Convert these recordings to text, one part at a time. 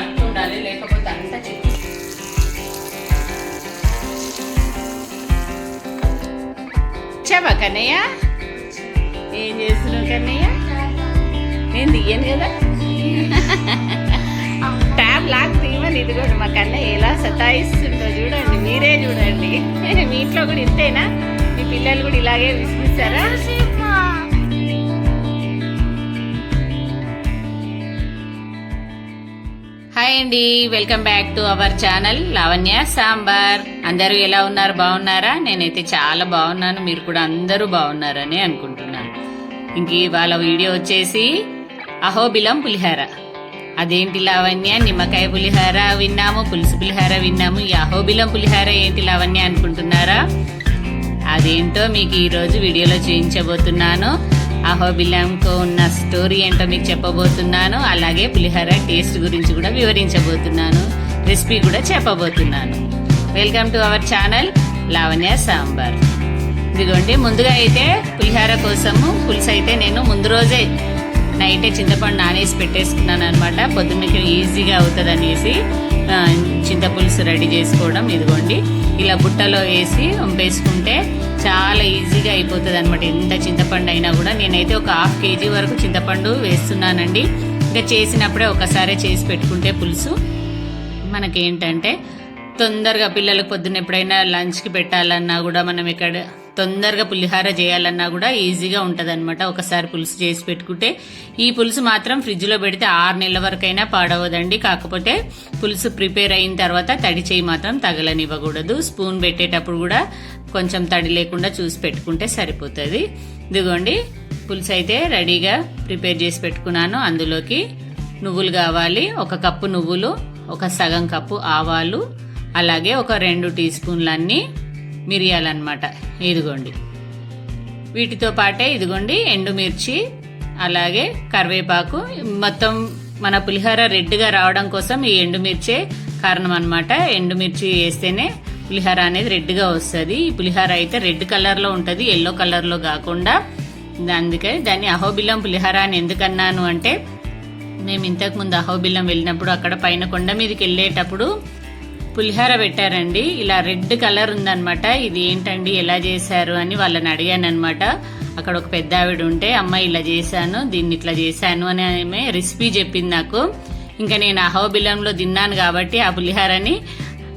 ఉంటుంది ఉండాలి లేకపోతే అంతా చెక్కి వచ్చావా కన్నయ్య? ఏం చేస్తున్నావు కన్నయ్య? నేను తీయను కదా. ట్యాబ్ లాక్ తీయమని ఇది కూడా మా కన్నయ్య ఎలా సతాయిస్తుందో చూడండి. మీరే చూడండి. మీ ఇంట్లో కూడా ఇంతేనా? మీ పిల్లలు కూడా ఇలాగే విసిగిస్తారా? హాయ్ అండి. Welcome back to our channel Lavanya Sambar. అందరూ ఎలా ఉన్నారు? బాగున్నారా? నేనైతే చాలా బాగున్నాను. మీరు కూడా అందరూ బాగున్నారని అనుకుంటున్నాను. ఇంక ఇవాళ వీడియో వచ్చేసి అహోబిలం పులిహార. అదేంటి లావణ్య? నిమ్మకాయ పులిహార విన్నాము పులుసు పులిహార విన్నాము. ఈ అహోబిలం పులిహార ఏంటి లావణ్య అనుకుంటున్నారా? అదేంటో మీకు ఈరోజు వీడియోలో చూపించబోతున్నాను. అహోబిలంకు ఉన్న స్టోరీ ఏంటో మీకు చెప్పబోతున్నాను. అలాగే పులిహోర టేస్ట్ గురించి కూడా వివరించబోతున్నాను. రెసిపీ కూడా చెప్పబోతున్నాను. Welcome to our channel Lavanya Sambar. ఇదిగోండి ముందుగా అయితే పులిహోర కోసము పులుసు అయితే నేను ముందు రోజే నైటే చింతపండు నానేసి పెట్టేసుకున్నాను అనమాట పొద్దున్నకి ఈజీగా అవుతుంది అనేసి చింతపులుసు రెడీ చేసుకోవడం ఇదిగోండి. ఇలా బుట్టలో వేసి వేసుకుంటే చాలా ఈజీగా అయిపోతుంది అనమాట ఎంత చింతపండు అయినా కూడా. నేనైతే ఒక హాఫ్ కేజీ వరకు చింతపండు వేస్తున్నానండి. ఇంకా చేసినప్పుడే ఒకసారి చేసి పెట్టుకుంటే పులుసు. మనకేంటంటే తొందరగా పిల్లలకు పొద్దున్న ఎప్పుడైనా లంచ్కి పెట్టాలన్నా కూడా మనం ఇక్కడ తొందరగా పులిహార చేయాలన్నా కూడా ఈజీగా ఉంటుంది అనమాట ఒకసారి పులుసు చేసి పెట్టుకుంటే ఈ పులుసు మాత్రం ఫ్రిడ్జ్లో పెడితే ఆరు నెలల వరకైనా పాడవదండి. కాకపోతే పులుసు ప్రిపేర్ అయిన తర్వాత తడి చేయి మాత్రం తగలనివ్వకూడదు. స్పూన్ పెట్టేటప్పుడు కూడా కొంచెం తడి లేకుండా చూసి పెట్టుకుంటే సరిపోతుంది. ఇదిగోండి పులుసు అయితే రెడీగా ప్రిపేర్ చేసి పెట్టుకున్నాను. అందులోకి నువ్వులు కావాలి. ఒక కప్పు నువ్వులు ఒక సగం కప్పు ఆవాలు అలాగే ఒక రెండు టీ స్పూన్లన్నీ మిరియాలన్నమాట. ఇదిగోండి. వీటితో పాటే ఇదిగోండి ఎండుమిర్చి అలాగే కరివేపాకు. మొత్తం మన పులిహోర రెడ్గా రావడం కోసం ఈ ఎండుమిర్చే కారణం అనమాట ఎండుమిర్చి వేస్తేనే పులిహోర అనేది రెడ్గా వస్తుంది. ఈ పులిహోర అయితే రెడ్ కలర్లో ఉంటుంది ఎల్లో కలర్లో కాకుండా. అందుకే దాన్ని అహోబిల్లం పులిహోర అని ఎందుకన్నాను అంటే మేము ఇంతకుముందు అహోబిల్లం వెళ్ళినప్పుడు అక్కడ పైన కొండ మీదకి వెళ్ళేటప్పుడు పులిహోర పెట్టారండి. ఇలా రెడ్ కలర్ ఉందన్నమాట. ఇది ఏంటండి ఎలా చేశారు అని వాళ్ళని అడిగాను అనమాట అక్కడ ఒక పెద్ద ఆవిడ ఉంటే అమ్మ ఇలా చేశాను దీన్ని ఇట్లా చేశాను అని ఆమె రెసిపీ చెప్పింది నాకు. ఇంకా నేను అహోబిలంలో తిన్నాను కాబట్టి ఆ పులిహోరని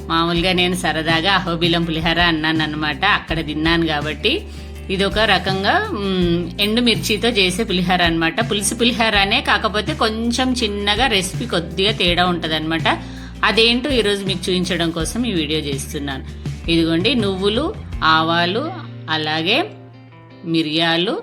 మామూలుగా నేను సరదాగా అహోబిలం పులిహోర అన్నాను అనమాట అక్కడ తిన్నాను కాబట్టి. ఇది ఒక రకంగా ఎండుమిర్చితో చేసే పులిహోర అనమాట పులుసు పులిహోరనే కాకపోతే కొంచెం చిన్నగా రెసిపీ కొద్దిగా తేడా ఉంటదన్నమాట. అదేంటో ఈరోజు మీకు చూపించడం కోసం ఈ వీడియో చేస్తున్నాను. ఇదిగోండి నువ్వులు ఆవాలు అలాగే మిరియాలు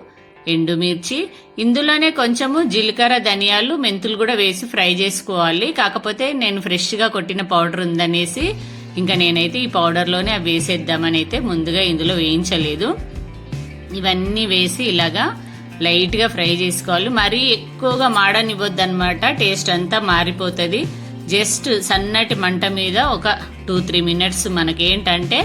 ఎండుమిర్చి. ఇందులోనే కొంచెము జీలకర్ర ధనియాలు మెంతులు కూడా వేసి ఫ్రై చేసుకోవాలి. కాకపోతే నేను ఫ్రెష్గా కొట్టిన పౌడర్ ఉందనేసి ఇంకా నేనైతే ఈ పౌడర్లోనే అవి వేసేద్దామని అయితే ముందుగా ఇందులో వేయించలేదు. ఇవన్నీ వేసి ఇలాగా లైట్గా ఫ్రై చేసుకోవాలి. మరీ ఎక్కువగా మాడనివ్వద్దు అనమాట టేస్ట్ అంతా మారిపోతుంది. జస్ట్ సన్నటి మంట మీద ఒక టూ త్రీ మినిట్స్ మనకేంటంటే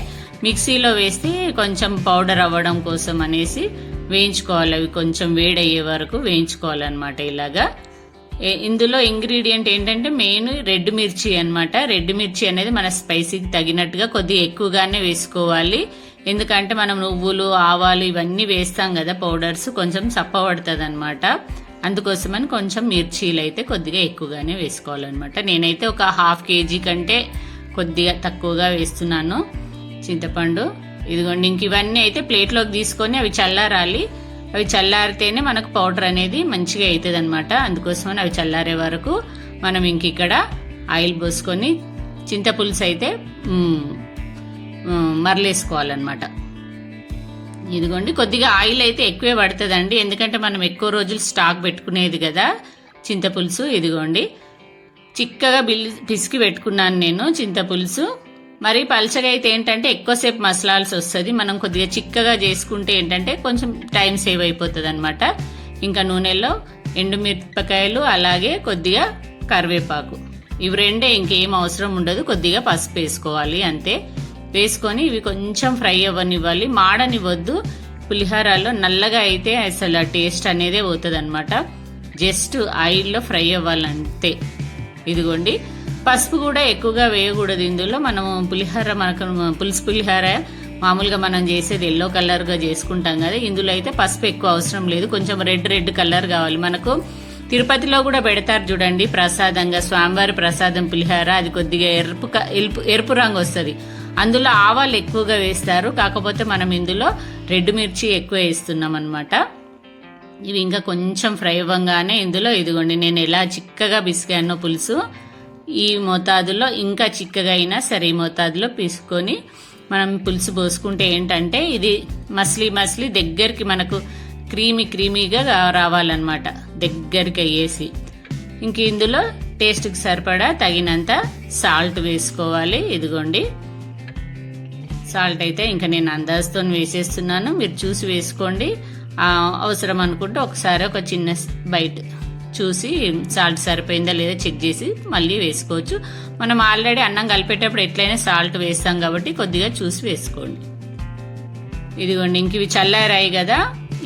మిక్సీలో వేస్తే కొంచెం పౌడర్ అవ్వడం కోసం అనేసి వేయించుకోవాలి. అవి కొంచెం వేడయ్యే వరకు వేయించుకోవాలన్నమాట ఇలాగా. ఇందులో ఇంగ్రీడియంట్ ఏంటంటే మెయిన్ రెడ్ మిర్చి అన్నమాట. రెడ్ మిర్చి అనేది మన స్పైసీకి తగినట్టుగా కొద్దిగా ఎక్కువగానే వేసుకోవాలి. ఎందుకంటే మనం నువ్వులు ఆవాలు ఇవన్నీ వేస్తాం కదా పౌడర్స్ కొంచెం చప్పబడుతుంది అనమాట అందుకోసమని కొంచెం మిర్చీలు అయితే కొద్దిగా ఎక్కువగానే వేసుకోవాలన్నమాట. నేనైతే ఒక హాఫ్ కేజీ కంటే కొద్దిగా తక్కువగా వేస్తున్నాను చింతపండు. ఇదిగోండి ఇంక ఇవన్నీ అయితే ప్లేట్లోకి తీసుకొని అవి చల్లారాలి. అవి చల్లారితేనే మనకు పౌడర్ అనేది మంచిగా అవుతుంది అనమాట అందుకోసమని అవి చల్లారే వరకు మనం ఇంక ఇక్కడ ఆయిల్ పోసుకొని చింతపులుసు అయితే మరలేసుకోవాలన్నమాట. ఇదిగోండి కొద్దిగా ఆయిల్ అయితే ఎక్కువే పడుతుందండి. ఎందుకంటే మనం ఎక్కువ రోజులు స్టాక్ పెట్టుకునేది కదా చింతపులుసు ఇదిగోండి. చిక్కగా బిల్ పిసికి పెట్టుకున్నాను నేను చింతపులుసు. మరి పలచగా అయితే ఏంటంటే ఎక్కువసేపు మసలాల్సి వస్తుంది. మనం కొద్దిగా చిక్కగా చేసుకుంటే ఏంటంటే కొంచెం టైం సేవ్ అయిపోతుంది అనమాట ఇంకా నూనెలో ఎండుమిరపకాయలు అలాగే కొద్దిగా కరివేపాకు. ఇవి రెండే ఇంకేం అవసరం ఉండదు కొద్దిగా పసుపు వేసుకోవాలి అంతే. వేసుకొని ఇవి కొంచెం ఫ్రై అవ్వనివ్వాలి. మాడనివ్వద్దు. పులిహారాల్లో నల్లగా అయితే అసలు ఆ టేస్ట్ అనేదే పోతుంది అనమాట జస్ట్ ఆయిల్లో ఫ్రై అవ్వాలంతే. ఇదిగోండి. పసుపు కూడా ఎక్కువగా వేయకూడదు ఇందులో. మనం పులిహోర మనకు పులుసు పులిహోర మామూలుగా మనం చేసేది ఎల్లో కలర్గా చేసుకుంటాం కదా. ఇందులో అయితే పసుపు ఎక్కువ అవసరం లేదు. కొంచెం రెడ్ రెడ్ కలర్ కావాలి. మనకు తిరుపతిలో కూడా పెడతారు చూడండి ప్రసాదంగా. స్వామివారి ప్రసాదం పులిహోర. అది కొద్దిగా ఎరుపు క- ఎరుపు ఎరుపు రంగు వస్తుంది. అందులో ఆవాలు ఎక్కువగా వేస్తారు. కాకపోతే మనం ఇందులో రెడ్ మిర్చి ఎక్కువ వేస్తున్నాం అనమాట ఇవి ఇంకా కొంచెం ఫ్రై అవ్వగానే ఇందులో ఇదిగోండి నేను ఎలా చిక్కగా పిసికానో పులుసు. ఈ మోతాదులో ఇంకా చిక్కగా అయినా సరే ఈ మోతాదులో పిసుకొని మనం పులుసు పోసుకుంటే ఏంటంటే ఇది మసిలి మసిలి దగ్గరికి మనకు క్రీమీ క్రీమీగా రావాలన్నమాట. దగ్గరికి అయ్యేసి. ఇంక ఇందులో టేస్ట్కి సరిపడా తగినంత సాల్ట్ వేసుకోవాలి. ఇదిగోండి. సాల్ట్ అయితే ఇంకా నేను అందాజుతో వేసేస్తున్నాను. మీరు చూసి వేసుకోండి. అవసరం అనుకుంటే ఒకసారి ఒక చిన్న బైట్ బయట చూసి సాల్ట్ సరిపోయిందా లేదా చెక్ చేసి మళ్ళీ వేసుకోవచ్చు. మనం ఆల్రెడీ అన్నం కలిపేటప్పుడు ఎట్లయినా సాల్ట్ వేస్తాం కాబట్టి కొద్దిగా చూసి వేసుకోండి. ఇదిగోండి ఇంక ఇవి చల్లారాయి కదా.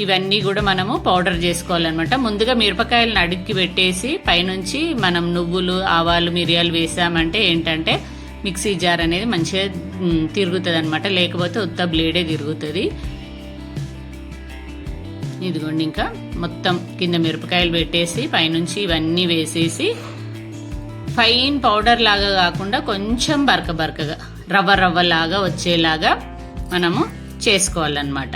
ఇవన్నీ కూడా మనము పౌడర్ చేసుకోవాలన్నమాట. ముందుగా మిరపకాయలను అడుక్కి పెట్టేసి పైనుంచి మనం నువ్వులు ఆవాలు మిరియాలు వేసామంటే ఏంటంటే మిక్సీ జార్ అనేది మంచిగా తిరుగుతుంది అనమాట లేకపోతే ఉత్త బ్లేడే తిరుగుతుంది. ఇదిగోండి ఇంకా మొత్తం కింద మిరపకాయలు పెట్టేసి పైనుంచి ఇవన్నీ వేసేసి ఫైన్ పౌడర్ లాగా కాకుండా కొంచెం బరక బరకగా రవ్వ రవ్వ లాగా వచ్చేలాగా మనము చేసుకోవాలన్నమాట.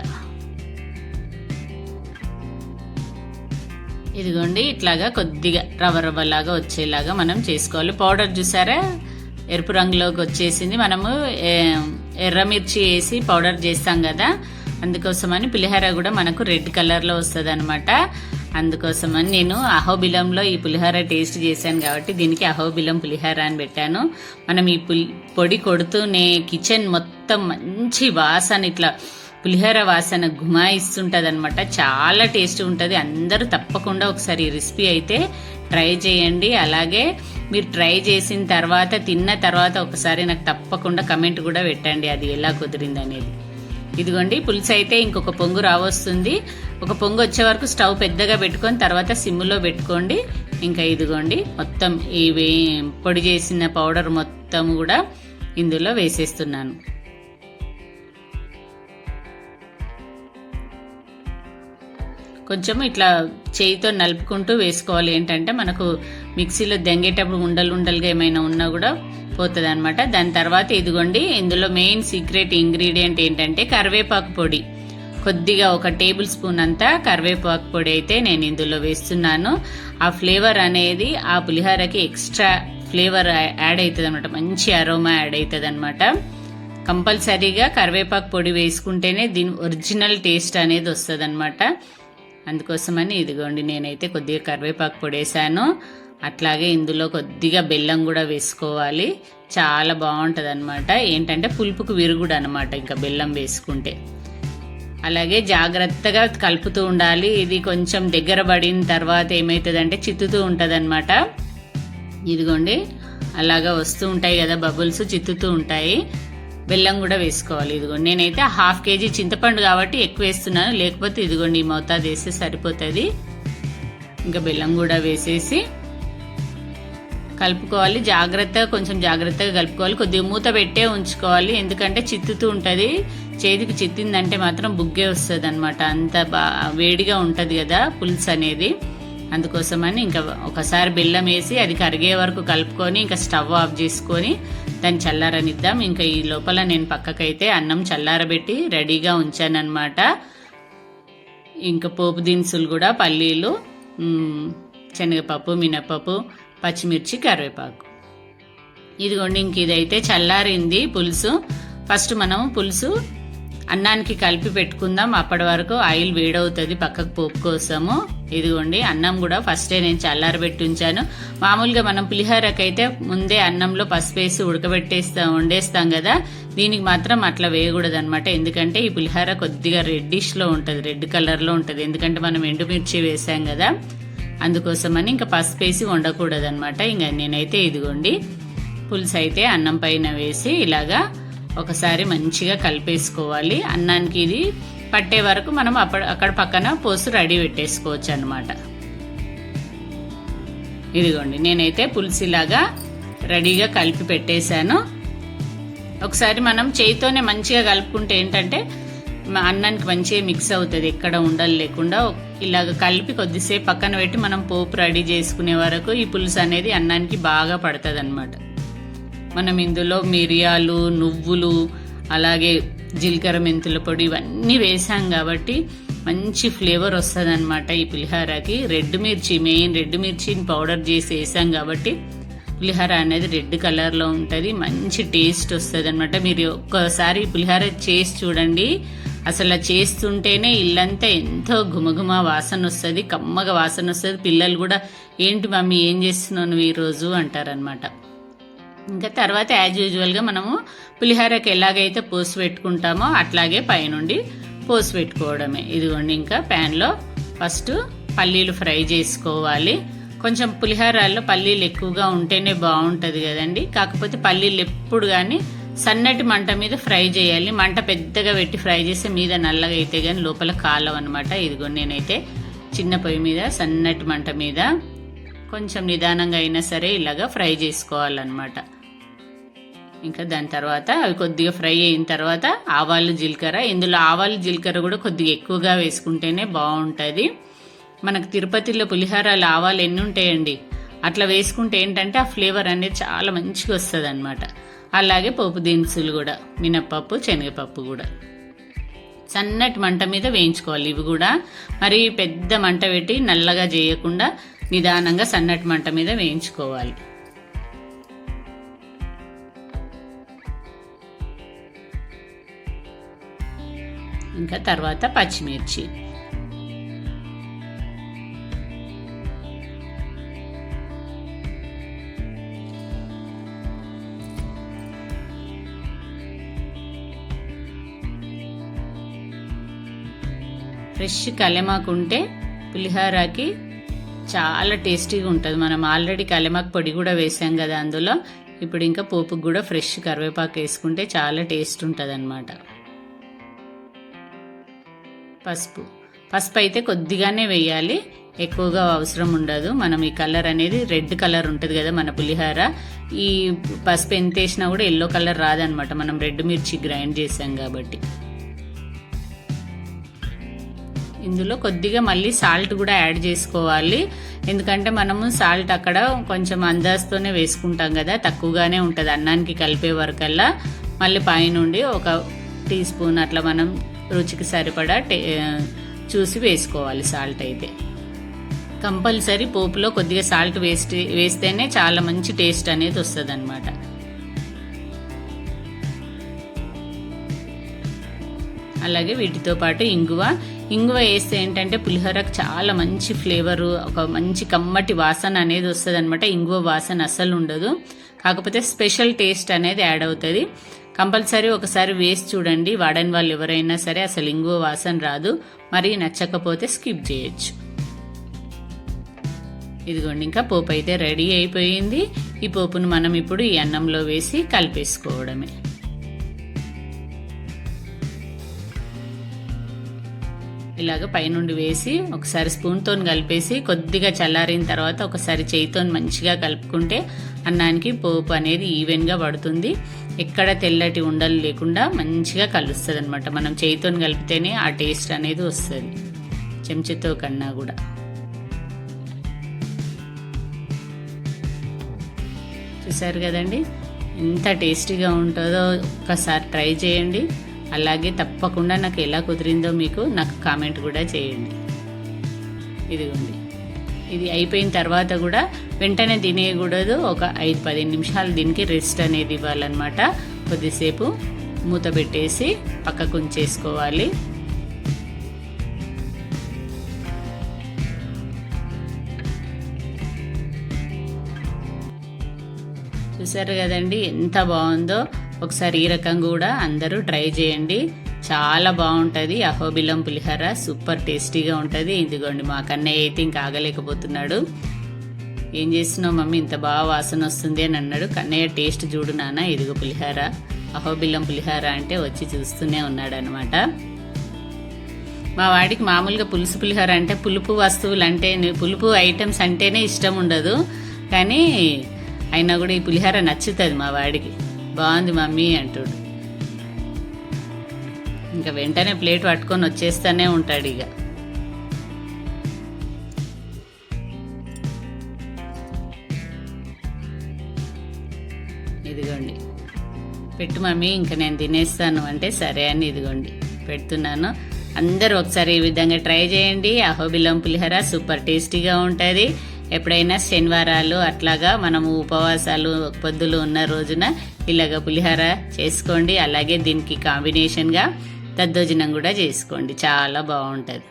ఇదిగోండి ఇట్లాగా కొద్దిగా రవ్వ రవ్వ లాగా వచ్చేలాగా మనం చేసుకోవాలి. పౌడర్ చూసారా? ఎరుపు రంగులోకి వచ్చేసింది. మనము ఎర్రమిర్చి వేసి పౌడర్ చేస్తాం కదా. అందుకోసమని పులిహోర కూడా మనకు రెడ్ కలర్లో వస్తుంది అనమాట అందుకోసమని నేను అహోబిలంలో ఈ పులిహోర టేస్ట్ చేశాను కాబట్టి దీనికి అహోబిలం పులిహోర అని పెట్టాను. మనం ఈ పులి పొడి కొడుతూనే కిచెన్ మొత్తం మంచి వాసన ఇట్లా పులిహోర వాసన గుమాయిస్తుంటది అనమాట చాలా టేస్ట్ ఉంటుంది. అందరూ తప్పకుండా ఒకసారి ఈ రెసిపీ అయితే ట్రై చేయండి. అలాగే మీరు ట్రై చేసిన తర్వాత తిన్న తర్వాత ఒకసారి నాకు తప్పకుండా కమెంట్ కూడా పెట్టండి అది ఎలా కుదిరింది అనేది ఇదిగోండి పులుసు అయితే ఇంకొక పొంగు రావస్తుంది. ఒక పొంగు వచ్చే వరకు స్టవ్ పెద్దగా పెట్టుకొని తర్వాత సిమ్లో పెట్టుకోండి. ఇంకా ఇదిగోండి మొత్తం ఈ పొడి చేసిన పౌడర్ మొత్తం కూడా ఇందులో వేసేస్తున్నాను. కొంచెం ఇట్లా చేయితో నలుపుకుంటూ వేసుకోవాలి. ఏంటంటే మనకు మిక్సీలో దెంగేటప్పుడు ఉండలు ఉండలుగా ఏమైనా ఉన్నా కూడా పోతుంది అనమాట దాని తర్వాత ఇదిగోండి ఇందులో మెయిన్ సీక్రెట్ ఇంగ్రీడియంట్ ఏంటంటే కరివేపాకు పొడి. కొద్దిగా ఒక టేబుల్ స్పూన్ అంతా కరివేపాకు పొడి అయితే నేను ఇందులో వేస్తున్నాను. ఆ ఫ్లేవర్ అనేది ఆ పులిహోరకి ఎక్స్ట్రా ఫ్లేవర్ యాడ్ అవుతుంది అనమాట మంచి అరోమా యాడ్ అవుతుంది అనమాట కంపల్సరీగా కరివేపాకు పొడి వేసుకుంటేనే దీని ఒరిజినల్ టేస్ట్ అనేది వస్తుంది అనమాట అందుకోసమని ఇదిగోండి నేనైతే కొద్దిగా కరివేపాకు పొడి వేసాను అట్లాగే ఇందులో కొద్దిగా బెల్లం కూడా వేసుకోవాలి. చాలా బాగుంటుంది అనమాట ఏంటంటే పులుపుకు విరుగుడు అనమాట ఇంకా బెల్లం వేసుకుంటే. అలాగే జాగ్రత్తగా కలుపుతూ ఉండాలి. ఇది కొంచెం దగ్గర పడిన తర్వాత ఏమవుతుందంటే చిత్తుతూ ఉంటుంది అనమాట ఇదిగోండి అలాగా వస్తూ ఉంటాయి కదా బబుల్స్ చిత్తుతూ ఉంటాయి. బెల్లం కూడా వేసుకోవాలి. ఇదిగోండి నేనైతే హాఫ్ కేజీ చింతపండు కాబట్టి ఎక్కువ వేస్తున్నాను. లేకపోతే ఇదిగోండి ఈ మోతాదు వేస్తే సరిపోతుంది. ఇంకా బెల్లం కూడా వేసేసి కలుపుకోవాలి. జాగ్రత్తగా కొంచెం జాగ్రత్తగా కలుపుకోవాలి. కొద్దిగా మూత పెట్టే ఉంచుకోవాలి. ఎందుకంటే చిత్తుతూ ఉంటుంది. చేతికి చిత్తిందంటే మాత్రం బుగ్గే వస్తుంది అనమాట అంత బా వేడిగా ఉంటుంది కదా పులుసు అనేది. అందుకోసమని ఇంకా ఒకసారి బెల్లం వేసి అది కరిగే వరకు కలుపుకొని ఇంకా స్టవ్ ఆఫ్ చేసుకొని దాన్ని చల్లారనిద్దాం. ఇంకా ఈ లోపల నేను పక్కకైతే అన్నం చల్లారబెట్టి రెడీగా ఉంచానన్నమాట. ఇంకా పోపు దినుసులు కూడా పల్లీలు శనగపప్పు మినపప్పు పచ్చిమిర్చి కరివేపాకు. ఇదిగోండి ఇంక ఇదైతే చల్లారింది పులుసు. ఫస్ట్ మనం పులుసు అన్నానికి కలిపి పెట్టుకుందాం. అప్పటి వరకు ఆయిల్ వేడవుతుంది పక్కకు పోపు కోసము. ఇదిగోండి అన్నం కూడా ఫస్టే నేను చల్లారబెట్టి ఉంచాను. మామూలుగా మనం పులిహోరకైతే ముందే అన్నంలో పసుపు వేసి ఉడకబెట్టేస్తాం వండేస్తాం కదా. దీనికి మాత్రం అట్లా వేయకూడదు అనమాట ఎందుకంటే ఈ పులిహోర కొద్దిగా రెడ్డిష్లో ఉంటుంది రెడ్ కలర్లో ఉంటుంది. ఎందుకంటే మనం ఎండుమిర్చి వేసాం కదా. అందుకోసమని ఇంకా పసుపు వేసి వండకూడదు అనమాట ఇంకా నేనైతే ఇదిగోండి పులుసు అయితే అన్నం పైన వేసి ఇలాగా ఒకసారి మంచిగా కలిపేసుకోవాలి. అన్నానికి ఇది పట్టే వరకు మనం అప్ప అక్కడ పక్కన పోసు రెడీ పెట్టేసుకోవచ్చు అనమాట ఇదిగోండి నేనైతే పులిసిలాగా రెడీగా కలిపి పెట్టేశాను. ఒకసారి మనం చేయితోనే మంచిగా కలుపుకుంటే ఏంటంటే అన్నానికి మంచిగా మిక్స్ అవుతుంది. ఎక్కడ ఉండలు లేకుండా ఇలాగ కలిపి కొద్దిసేపు పక్కన పెట్టి మనం పోపు రెడీ చేసుకునే వరకు ఈ పులుసు అనేది అన్నానికి బాగా పడుతుంది అనమాట మనం ఇందులో మిరియాలు నువ్వులు అలాగే జీలకర్ర మెంతుల పొడి ఇవన్నీ వేసాం కాబట్టి మంచి ఫ్లేవర్ వస్తుంది అనమాట ఈ పులిహారకి. రెడ్ మిర్చి మెయిన్ రెడ్ మిర్చిని పౌడర్ చేసి వేసాం కాబట్టి పులిహార అనేది రెడ్ కలర్లో ఉంటుంది. మంచి టేస్ట్ వస్తుంది అనమాట మీరు ఒక్కసారి పులిహార చేసి చూడండి. అసలు చేస్తుంటేనే ఇల్లంతా ఎంతో గుమగుమ వాసన వస్తుంది కమ్మగా వాసన వస్తుంది. పిల్లలు కూడా ఏంటి మమ్మీ ఏం చేస్తున్నావు నువ్వు ఈరోజు అంటారనమాట ఇంకా తర్వాత యాజ్ యూజువల్గా మనము పులిహోరకి ఎలాగైతే పోసి పెట్టుకుంటామో అట్లాగే పైనుండి పోసి పెట్టుకోవడమే. ఇదిగోండి ఇంకా ప్యాన్లో ఫస్ట్ పల్లీలు ఫ్రై చేసుకోవాలి. కొంచెం పులిహోరాల్లో పల్లీలు ఎక్కువగా ఉంటేనే బాగుంటుంది కదండి. కాకపోతే పల్లీలు ఎప్పుడు కానీ సన్నటి మంట మీద ఫ్రై చేయాలి. మంట పెద్దగా పెట్టి ఫ్రై చేస్తే మీద నల్లగా అయితే కానీ లోపల కాలం అనమాట ఇదిగో నేనైతే చిన్న పొయ్యి మీద సన్నటి మంట మీద కొంచెం నిదానంగా అయినా సరే ఇలాగా ఫ్రై చేసుకోవాలన్నమాట. ఇంకా దాని తర్వాత అవి కొద్దిగా ఫ్రై అయిన తర్వాత ఆవాలు జీలకర్ర. ఇందులో ఆవాలు జీలకర్ర కూడా కొద్దిగా ఎక్కువగా వేసుకుంటేనే బాగుంటుంది. మనకు తిరుపతిలో పులిహారాలు ఆవాలు ఎన్ని ఉంటాయండి? అట్లా వేసుకుంటే ఏంటంటే ఆ ఫ్లేవర్ అనేది చాలా మంచిగా వస్తుంది అనమాట అలాగే పోపు దినుసులు కూడా మినప్పప్పు శనగపప్పు కూడా. సన్నటి మంట మీద వేయించుకోవాలి. ఇవి కూడా మరి పెద్ద మంట పెట్టి నల్లగా చేయకుండా నిదానంగా సన్నటి మంట మీద వేయించుకోవాలి. ఇంకా తర్వాత పచ్చిమిర్చి. ఫ్రెష్ కలెమాకు ఉంటే పులిహోరకి చాలా టేస్టీగా ఉంటుంది. మనం ఆల్రెడీ కలెమాకు పొడి కూడా వేసాం కదా అందులో. ఇప్పుడు ఇంకా పోపుకు కూడా ఫ్రెష్ కరివేపాకు వేసుకుంటే చాలా టేస్ట్ ఉంటుంది అన్నమాట పసుపు. పసుపు అయితే కొద్దిగానే వేయాలి. ఎక్కువగా అవసరం ఉండదు. మనం ఈ కలర్ అనేది రెడ్ కలర్ ఉంటుంది కదా మన పులిహార. ఈ పసుపు ఎంత వేసినా కూడా ఎల్లో కలర్ రాదనమాట మనం రెడ్ మిర్చి గ్రైండ్ చేసాం కాబట్టి. ఇందులో కొద్దిగా మళ్ళీ సాల్ట్ కూడా యాడ్ చేసుకోవాలి. ఎందుకంటే మనము సాల్ట్ అక్కడ కొంచెం అందాజుతోనే వేసుకుంటాం కదా. తక్కువగానే ఉంటుంది. అన్నానికి కలిపే వరకల్లా. మళ్ళీ పైనుండి ఒక టీ స్పూన్ అట్లా మనం రుచికి సరిపడా టే- చూసి వేసుకోవాలి సాల్ట్ అయితే. కంపల్సరీ పోపులో కొద్దిగా సాల్ట్ వేస్ట్ వేస్తేనే చాలా మంచి టేస్ట్ అనేది వస్తుంది అనమాట అలాగే వీటితో పాటు ఇంగువ. ఇంగువ వేస్తే ఏంటంటే పులిహోరకు చాలా మంచి ఫ్లేవరు ఒక మంచి కమ్మటి వాసన అనేది వస్తుంది అనమాట ఇంగువ వాసన అస్సలు ఉండదు. కాకపోతే స్పెషల్ టేస్ట్ అనేది యాడ్ అవుతుంది. కంపల్సరీ ఒకసారి వేసి చూడండి. వాడని వాళ్ళు ఎవరైనా సరే అసలు ఇంగువ వాసన రాదు. మరి నచ్చకపోతే స్కిప్ చేయొచ్చు. ఇదిగోండి ఇంకా పోపు అయితే రెడీ అయిపోయింది. ఈ పోపును మనం ఇప్పుడు ఈ అన్నంలో వేసి కలిపేసుకోవడమే. ఇలాగ పైనుండి వేసి ఒకసారి స్పూన్తో కలిపేసి కొద్దిగా చల్లారిన తర్వాత ఒకసారి చేయితో మంచిగా కలుపుకుంటే అన్నానికి పోపు అనేది ఈవెన్గా పడుతుంది. ఎక్కడ తెల్లటి ఉండలు లేకుండా మంచిగా కలుస్తుంది అనమాట మనం చేయితో కలిపితేనే ఆ టేస్ట్ అనేది వస్తుంది. చెంచాతో కన్నా కూడా. చూసారు కదండి? ఎంత టేస్టీగా ఉంటుందో ఒక్కసారి ట్రై చేయండి. అలాగే తప్పకుండా నాకు ఎలా కుదిరిందో మీకు నాకు కామెంట్ కూడా చేయండి. ఇదిగోండి. ఇది అయిపోయిన తర్వాత కూడా వెంటనే తినేయకూడదు. ఒక ఐదు పదిహేను నిమిషాలు దీనికి రెస్ట్ అనేది ఇవ్వాలన్నమాట. కొద్దిసేపు మూత పెట్టేసి పక్కకు ఉంచేసుకోవాలి. చూసారు కదండి ఎంత బాగుందో. ఒకసారి ఈ రకం కూడా అందరూ ట్రై చేయండి. చాలా బాగుంటుంది. అహోబిలం పులిహోర సూపర్ టేస్టీగా ఉంటుంది. ఇదిగోండి మా కన్నయ్య అయితే ఇంకా ఆగలేకపోతున్నాడు. ఏం చేస్తున్నావు మమ్మీ? ఇంత బాగా వాసన వస్తుంది అని అన్నాడు. కన్నయ్య టేస్ట్ చూడు నాన్న ఇదిగో పులిహోర. అహోబిల్లం పులిహోర అంటే వచ్చి చూస్తూనే ఉన్నాడు అనమాట మా వాడికి మామూలుగా పులుసు పులిహోర అంటే పులుపు వస్తువులు అంటే పులుపు ఐటమ్స్ అంటేనే ఇష్టం ఉండదు. కానీ అయినా కూడా ఈ పులిహోర నచ్చుతుంది మా వాడికి. బాగుంది మమ్మీ అంటాడు. ఇంకా వెంటనే ప్లేట్ పట్టుకొని వచ్చేస్తూనే ఉంటాడు ఇక. ఇదిగోండి. పెట్టు మమ్మీ ఇంకా నేను తినేస్తాను. అంటే సరే అని ఇదిగోండి. పెడుతున్నాను. అందరూ ఒకసారి ఈ విధంగా ట్రై చేయండి. అహోబిలం పులిహోర సూపర్ టేస్టీగా ఉంటుంది. ఎప్పుడైనా శనివారాలు అట్లాగా మనము ఉపవాసాలు పొద్దులు ఉన్న రోజున ఇలాగ పులిహోర చేసుకోండి. అలాగే దీనికి కాంబినేషన్గా దద్దోజనం కూడా చేసుకోండి. చాలా బాగుంటుంది.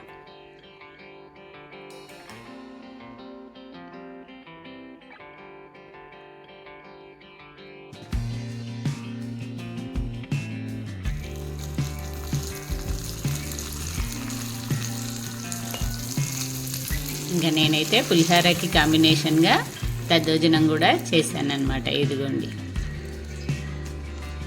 ఇంకా నేనైతే పులిహోరకి కాంబినేషన్గా దద్దోజనం కూడా చేశానన్నమాట ఇదిగోండి.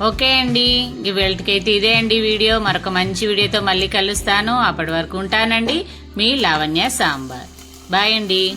ఓకే అండి ఇవాళకైతే ఇదే అండి వీడియో. మరొక మంచి వీడియోతో మళ్ళీ కలుస్తాను. అప్పటి వరకు ఉంటానండి. మీ లావణ్య సాంబార్. బాయ్ అండి.